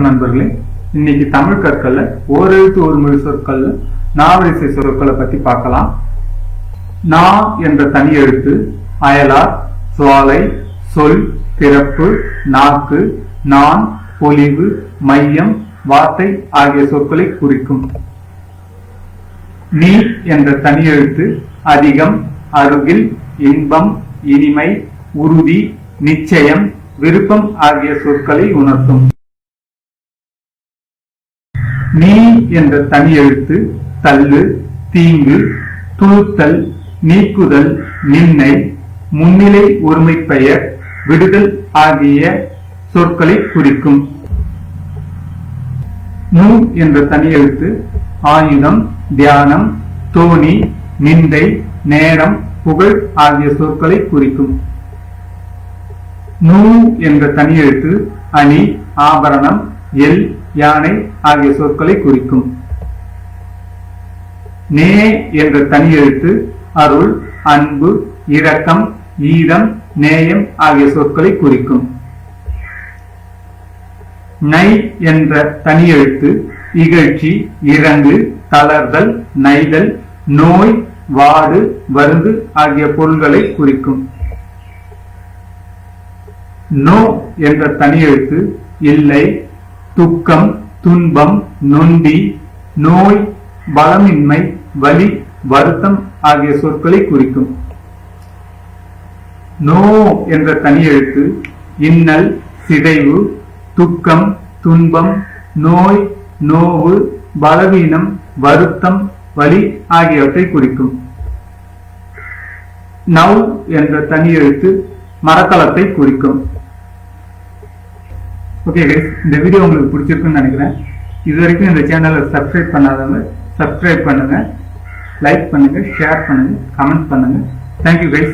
வணக்கம் நண்பர்களே. இன்னைக்கு தமிழ் கற்கள்ல ஓரெழுத்து ஒரு மொழி சொற்கள்ல நாவரிசை சொற்களை பத்தி பார்க்கலாம். நா என்ற தனி எழுத்து அயலார் சுவாலை சொல் பிறப்பு நாக்கு நான் பொலிவு மையம் வார்த்தை ஆகிய சொற்களை குறிக்கும். நீ என்ற தனி எழுத்து அதிகம் அருகில் இன்பம் இனிமை உறுதி நிச்சயம் விருப்பம் ஆகிய சொற்களை உணர்த்தும். நீ என்ற தனி எழுத்து தள்ளு தீங்கு துணுத்தல் நீக்குதல் நின்னை முன்னிலை ஒருமை பெயர் விடுதல் ஆகிய சொற்களை குறிக்கும். நூ என்ற தனி எழுத்து ஆயுதம் தியானம் தோணி நிந்தை நேரம் புகழ் ஆகிய சொற்களை குறிக்கும். நூ என்ற தனி எழுத்து அணி ஆபரணம் எல் யானை ஆகிய சொற்களை குறிக்கும். நே என்ற தனி எழுத்து அருள் அன்பு இரக்கம் ஈரம் நேயம் ஆகிய சொற்களை குறிக்கும். நை என்ற தனி எழுத்து இகழ்ச்சி இறங்கு தளர்தல் நைதல் நோய் வாடு வருந்து ஆகிய பொருள்களை குறிக்கும். நோ என்ற தனி எழுத்து இல்லை துக்கம் துன்பம் நொண்டி நோய் பலமின்மை வலி வருத்தம் ஆகிய சொற்களை குறிக்கும். நோ என்ற தனி எழுத்து இன்னல் சிதைவு துக்கம் துன்பம் நோய் நோவு பலவீனம் வருத்தம் வலி ஆகியவற்றை குறிக்கும். நவ் என்ற தனி எழுத்து மரக்கலத்தை குறிக்கும். ஓகே கைஸ் இந்த வீடியோ உங்களுக்கு பிடிச்சிருக்குன்னு நினைக்கிறேன். இது வரைக்கும் இந்த சேனலை சப்ஸ்கிரைப் பண்ணாதவங்க சப்ஸ்கிரைப் பண்ணுங்க. லைக் பண்ணுங்க ஷேர் பண்ணுங்க கமெண்ட் பண்ணுங்க. Thank you guys